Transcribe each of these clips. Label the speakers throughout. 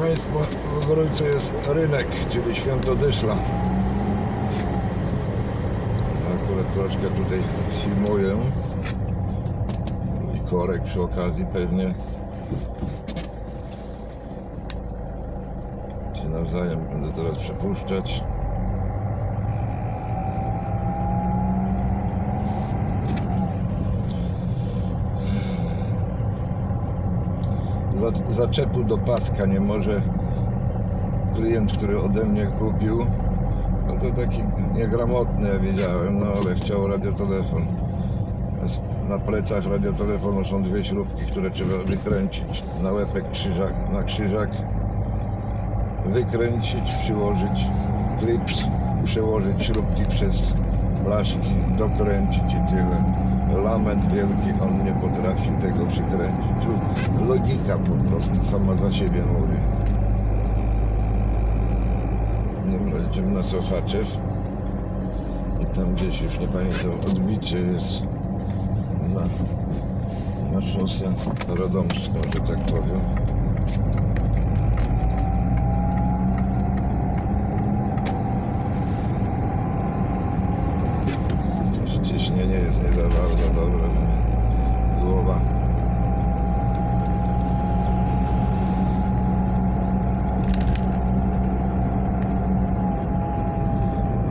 Speaker 1: Państwa, w Grójcu jest rynek, czyli święto Dyszla. Akurat troszkę tutaj filmuję. I korek przy okazji pewnie. Się nawzajem będę teraz przepuszczać. Za- Zaczepu do paska nie może klient, który ode mnie kupił, no to taki niegramotny ja wiedziałem, no ale chciał radiotelefon. Na plecach radiotelefonu są dwie śrubki, które trzeba wykręcić na łepek krzyżak, na krzyżak, wykręcić, przyłożyć klips, przełożyć śrubki przez blaszki, dokręcić i tyle. Lament wielki, on nie potrafi tego przykręcić. Logika po prostu sama za siebie mówi. Dobra, idziemy na Sochaczew. I tam gdzieś już nie pamiętam, odbicie jest na, na szosę radomską, że tak powiem. Coś ciśnienie jest nie za bardzo dobre. Głowa.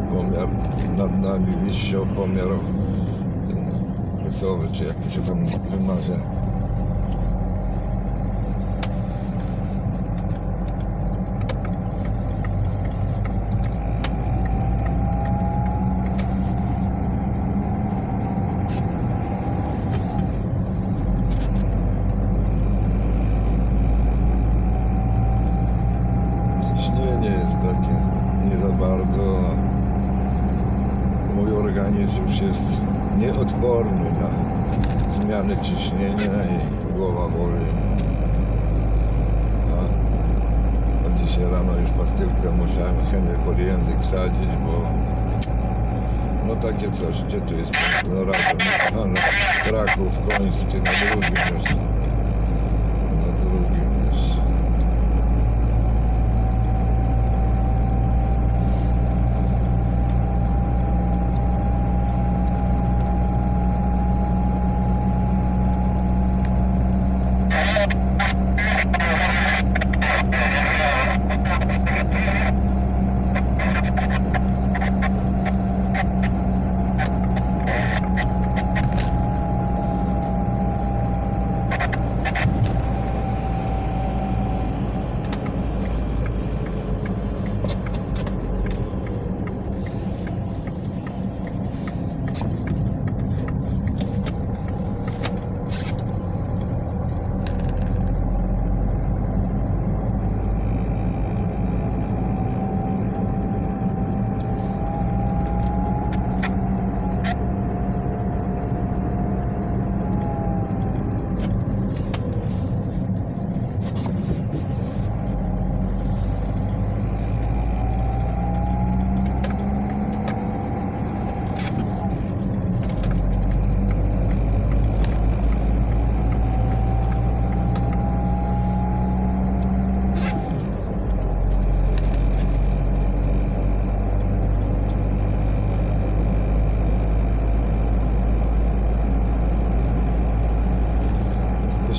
Speaker 1: Pomiar nad nami wisiał pomiar kresowy, czy jak to się tam wymawia. Ciśnienie jest takie nie za bardzo. Organizm już jest nieodporny na zmiany ciśnienia i głowa boli. A, dzisiaj rano już pastylkę musiałem chemię pod język wsadzić, bo no takie coś, gdzie tu jest no, Radom, no, no, Kraków, Końskie, na drugim jest. Thank you.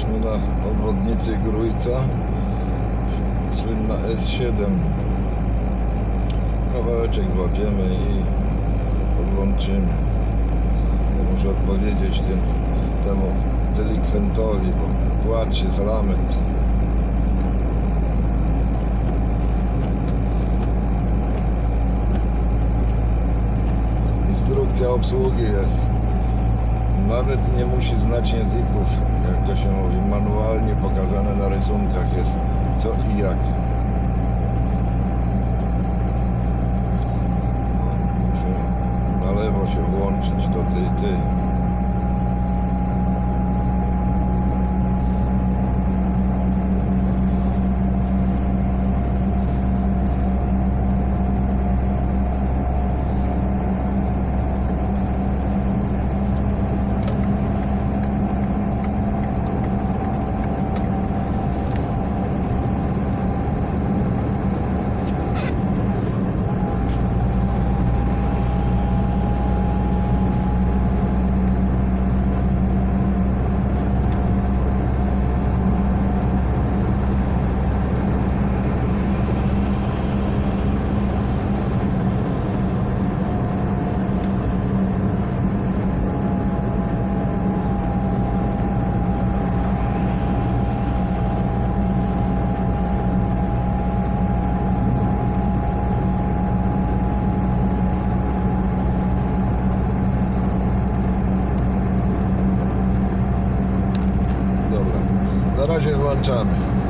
Speaker 1: Jesteśmy na obwodnicy Grójca. Słynna S7. Kawałeczek złapiemy i odłączymy. Ja muszę odpowiedzieć tym, temu delikwentowi, bo płacz jest lament. Instrukcja obsługi jest. Nawet nie musi znać języków, to się mówi, manualnie pokazane na rysunkach jest co i jak. Muszę na lewo się włączyć do tej, tej. włączamy.